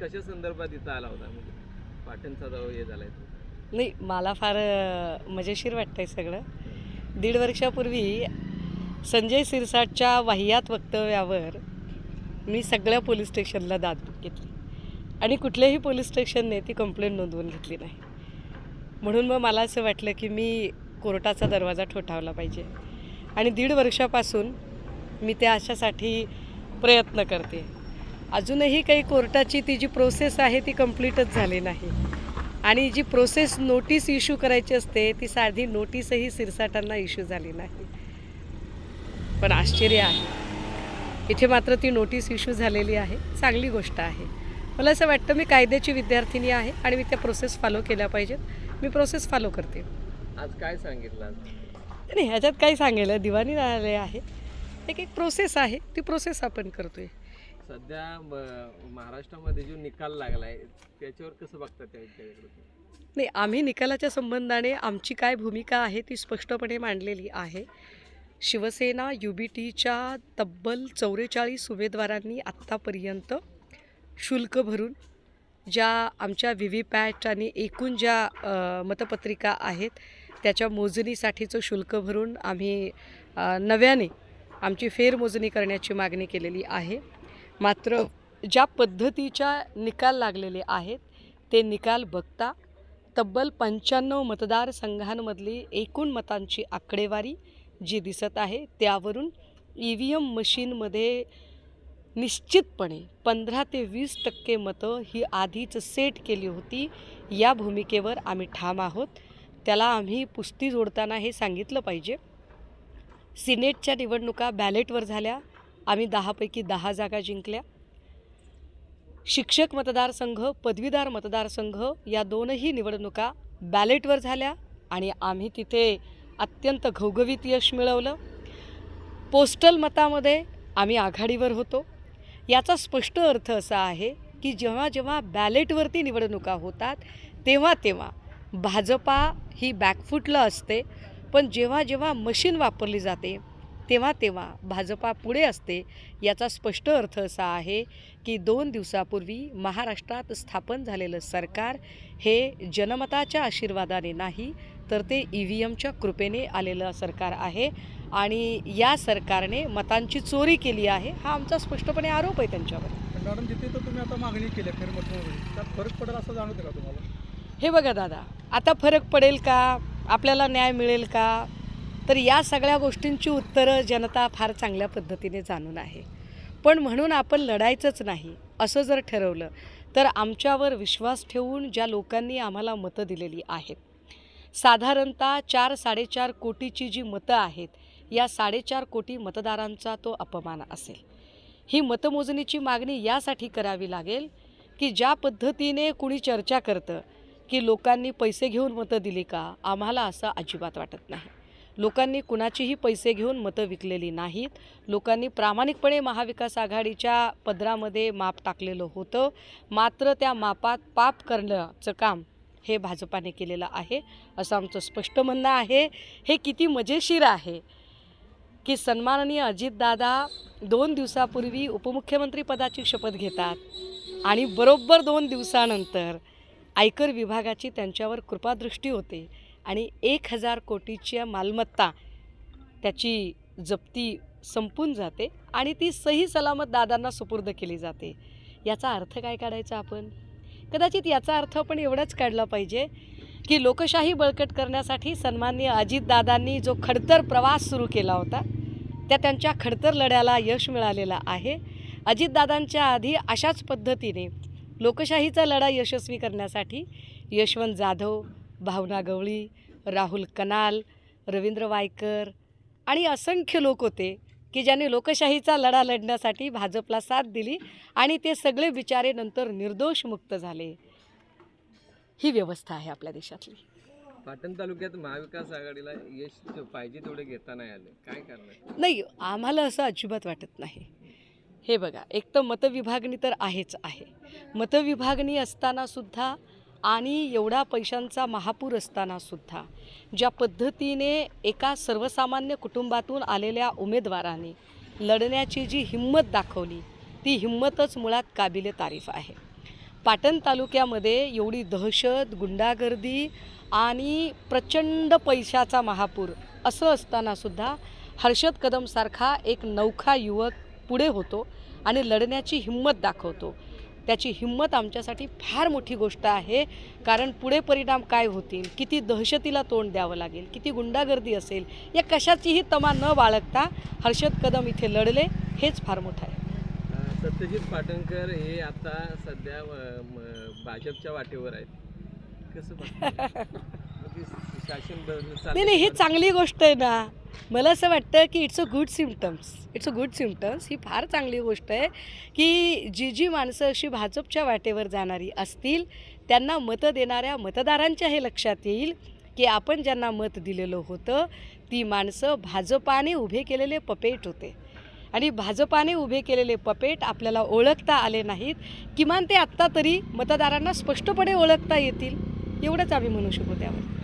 कशा संदर्भात इथं आला होता? म्हणजे पाटणचा जो हे झालाय तो. नाही मला फार अ, मजेशीर वाटतंय सगळं. दीड वर्षापूर्वी संजय सिरसाटच्या वाह्यात वक्तव्यावर मी सगळ्या पोलीस स्टेशनला दाद घेतली. आणि कुठल्याही पोलीस स्टेशनने ती कंप्लेंट नोंदवून घेतली नाही. म्हणून मग मला असं वाटलं की मी कोर्टाचा दरवाजा ठोठावला पाहिजे. आणि दीड वर्षापासून मी त्या अशासाठी प्रयत्न करते. अजूनही काही कोर्टाची ती जी प्रोसेस आहे ती कम्प्लीटच झाली नाही. आणि जी प्रोसेस नोटीस इश्यू करायची असते ती साधी नोटीसही सिरसाटांना इश्यू झाली नाही. पण आश्चर्य आहे. इथे मात्र ती नोटीस इश्यू झालेली आहे. चांगली गोष्ट आहे. मला असं वाटतं मी कायद्याची विद्यार्थिनी आहे आणि मी त्या प्रोसेस फॉलो केल्या पाहिजेत. मी प्रोसेस फॉलो करते. आज काय सांगितलं? नाही ह्याच्यात काय सांगेल दिवाणी न्यायालय आहे. एक एक प्रोसेस आहे. ती प्रोसेस आपण करतोय. सध्या म- महाराष्ट्रामध्ये जो निकाल लागलाय त्याच्यावर कसं बघतात नाही आम्ही निकालाच्या संबंधाने आमची काय भूमिका आहे ती स्पष्टपणे मांडलेली आहे. शिवसेना यू बी टीच्या तब्बल चौवेचाळीस उमेदवारांनी आत्तापर्यंत शुल्क भरून ज्या आमच्या व्ही व्ही पॅट आणि एकूण ज्या मतपत्रिका आहेत त्याच्या मोजणीसाठीचं शुल्क भरून आम्ही नव्याने आमची फेरमोजणी करण्याची मागणी केलेली आहे. मात्र ज्या पद्धतीच्या निकाल लागलेले आहेत ते निकाल बघता तब्बल पंच्याण्णव मतदारसंघांमधली एकूण मतांची आकडेवारी जी दिसत आहे त्यावरून ई व्ही एम मशीनमध्ये निश्चितपणे पंधरा ते वीस टक्के मतं ही आधीच सेट केली होती. या भूमिकेवर आम्ही ठाम आहोत. त्याला आम्ही पुस्ती जोडताना हे सांगितलं पाहिजे. सिनेटच्या निवडणुका बॅलेटवर झाल्या. आम्ही दहापैकी दहा जागा जिंकल्या. शिक्षक मतदारसंघ पदवीधर मतदारसंघ या दोनही निवडणुका बॅलेटवर झाल्या आणि आम्ही तिथे अत्यंत घवघवीत यश मिळवलं. पोस्टल मतामध्ये आम्ही आघाडीवर होतो. याचा स्पष्ट अर्थ असा आहे की जेव्हा जेव्हा बॅलेटवरती निवडणुका होतात तेव्हा तेव्हा भाजपा ही बॅकफूटला असते. पण जेव्हा जेव्हा मशीन वापरली जाते तेव्हा तेव्हा भाजपा पुढे असते याचा स्पष्ट अर्थ असा आहे की दोन दिवसापूर्वी महाराष्ट्रात स्थापन झालेलं सरकार हे जनमताच्या आशीर्वादाने नाही तर ते ई व्ही एमच्या कृपेने आलेलं सरकार आहे आणि या सरकारने मतांची चोरी केली आहे हा आमचा स्पष्टपणे आरोप आहे त्यांच्यावर. मॅडम जिथे तर तुम्ही आता मागणी केली त्यात फरक पडेल असं जाणवते का तुम्हाला? हे बघा दादा आता फरक पडेल का? आपल्याला न्याय मिळेल का? तर या सगळ्या गोष्टींची उत्तरं जनता फार चांगल्या पद्धतीने जाणून आहे. पण म्हणून आपण लढायचंच नाही असं जर ठरवलं तर आमच्यावर विश्वास ठेवून ज्या लोकांनी आम्हाला मतं दिलेली आहेत साधारणतः चार साडेचार कोटीची जी मतं आहेत या साडेचार कोटी मतदारांचा तो अपमान असेल. ही मतमोजणीची मागणी यासाठी करावी लागेल की ज्या पद्धतीने कुणी चर्चा करतं की लोकांनी पैसे घेऊन मतं दिली का आम्हाला असं अजिबात वाटत नाही. लोकांनी कुणाचीही पैसे घेऊन मतं विकलेली नाहीत. लोकांनी प्रामाणिकपणे महाविकास आघाडीच्या पदरामध्ये माप टाकलेलं होतं. मात्र त्या मापात पाप करण्याचं काम हे भाजपाने केलेलं आहे असं आमचं स्पष्ट म्हणणं आहे. हे किती मजेशीर आहे की सन्माननीय अजितदादा दोन दिवसापूर्वी उपमुख्यमंत्री पदाची शपथ घेतात आणि बरोबर दोन दिवसानंतर आयकर विभागाची त्यांच्यावर कृपादृष्टी होते. आणि एक हजार कोटीच्या मालमत्ता त्याची जप्ती संपून जाते आणि ती सही सलामत दादांना सुपूर्द केली जाते. याचा अर्थ काय काढायचा आपण? कदाचित याचा अर्थ आपण एवढाच काढला पाहिजे की लोकशाही बळकट करण्यासाठी सन्माननीय अजितदादांनी जो खडतर प्रवास सुरू केला होता त्या त्यांच्या खडतर लढ्याला यश मिळालेलं आहे. अजितदादांच्या आधी अशाच पद्धतीने लोकशाहीचा लढा यशस्वी करण्यासाठी यशवंत जाधव भावना गवळी राहुल कनाल रवींद्र वायकर आणि असंख्य लोक होते की ज्यांनी लोकशाहीचा लढा लढण्यासाठी भाजपला साथ दिली आणि ते सगळे बिचारे नंतर निर्दोष मुक्त झाले. ही व्यवस्था आहे आपल्या देशातली. पाटण तालुक्यात महाविकास आघाडीला यश पाहिजे तेवढे घेता नाही आले. काय करणार? नाही आम्हाला असं अजिबात वाटत नाही. हे बघा एक तर मतविभागणी तर आहेच आहे. मतविभागणी असतानासुद्धा आणि एवढा पैशांचा महापूर असतानासुद्धा ज्या पद्धतीने एका सर्वसामान्य कुटुंबातून आलेल्या उमेदवाराने लढण्याची जी हिंमत दाखवली ती हिंमतच मुळात काबिले तारीफ आहे. पाटण तालुक्यामध्ये एवढी दहशत गुंडागर्दी आणि प्रचंड पैशाचा महापूर असं असतानासुद्धा हर्षद कदमसारखा एक नौखा युवक पुढे होतो आणि लढण्याची हिंमत दाखवतो. त्याची हिंमत आमच्यासाठी फार मोठी गोष्ट आहे. कारण पुढे परिणाम काय होतील? किती दहशतीला तोंड द्यावं लागेल? किती गुंडागर्दी असेल? या कशाचीही तमा न बाळगता हर्षद कदम इथे लढले हेच फार मोठं आहे. सत्यजित पाटणकर हे आता सध्या भाजपच्या वाटेवर आहेत. कसं म्हणजे नाही नाही हे. चांगली गोष्ट आहे ना. मला असं वाटतं की it's a good symptoms it's a good symptoms ही फार चांगली गोष्ट आहे की जी जी माणसं अशी भाजपच्या वाटेवर जाणारी असतील त्यांना मतं देणाऱ्या मतदारांच्या हे लक्षात येईल की आपण ज्यांना मत दिलेलं होतं ती माणसं भाजपाने उभे केलेले पपेट होते. आणि भाजपाने उभे केलेले पपेट आपल्याला ओळखता आले नाहीत. किमान ते आत्ता तरी मतदारांना स्पष्टपणे ओळखता येतील. एवढंच आम्ही म्हणू शकू त्यावर.